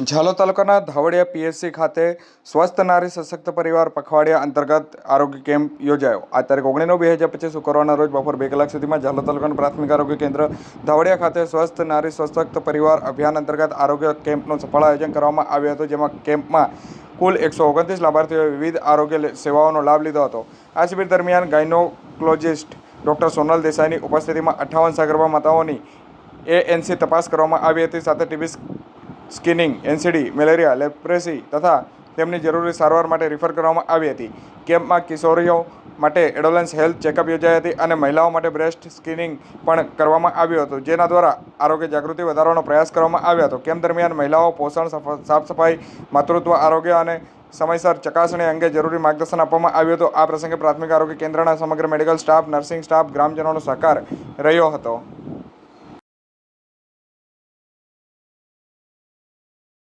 ઝાલોદ તાલુકાના ધાવડિયા પીએચસી ખાતે સ્વસ્થ નારી સશક્ત પરિવાર પખવાડિયા અંતર્ગત આરોગ્ય કેમ્પ યોજાયો. આ તારીખ ઓગણીસ નવ બે હજાર પચીસ શુક્રવારના રોજ બપોર બે કલાક સુધીમાં ઝાલોદ તાલુકાનું પ્રાથમિક આરોગ્ય કેન્દ્ર ધાવડિયા ખાતે સ્વસ્થ નારી સશક્ત પરિવાર અભિયાન અંતર્ગત આરોગ્ય કેમ્પનું સફળ આયોજન કરવામાં આવ્યું હતું, જેમાં કેમ્પમાં કુલ એકસો ઓગણત્રીસ લાભાર્થીઓએ વિવિધ આરોગ્ય સેવાઓનો લાભ લીધો હતો. આ શિબિર દરમિયાન ગાયનોકોલોજિસ્ટ ડૉક્ટર સોનલ દેસાઈની ઉપસ્થિતિમાં અઠ્ઠાવન સગર્ભા માતાઓની એએનસી તપાસ કરવામાં આવી હતી, સાથે TB screening, NCD, malaria, leprosy તથા તેમની જરૂરી સારવાર માટે રિફર કરવામાં આવી હતી. કેમ્પમાં કિશોરીઓ માટે એડોલન્સ હેલ્થ ચેકઅપ યોજાઈ હતી અને મહિલાઓ માટે બ્રેસ્ટ સ્કિનિંગ પણ કરવામાં આવ્યું હતું, જેના દ્વારા આરોગ્ય જાગૃતિ વધારવાનો પ્રયાસ કરવામાં આવ્યો હતો. કેમ્પ દરમિયાન મહિલાઓ પોષણ, સફ- સાફ સફાઈ માતૃત્વ, આરોગ્ય અને સમયસર ચકાસણી અંગે જરૂરી માર્ગદર્શન આપવામાં આવ્યું હતું. આ પ્રસંગે પ્રાથમિક આરોગ્ય કેન્દ્રના સમગ્ર મેડિકલ સ્ટાફ, નર્સિંગ સ્ટાફ, ગ્રામજનોનો સહકાર રહ્યો હતો.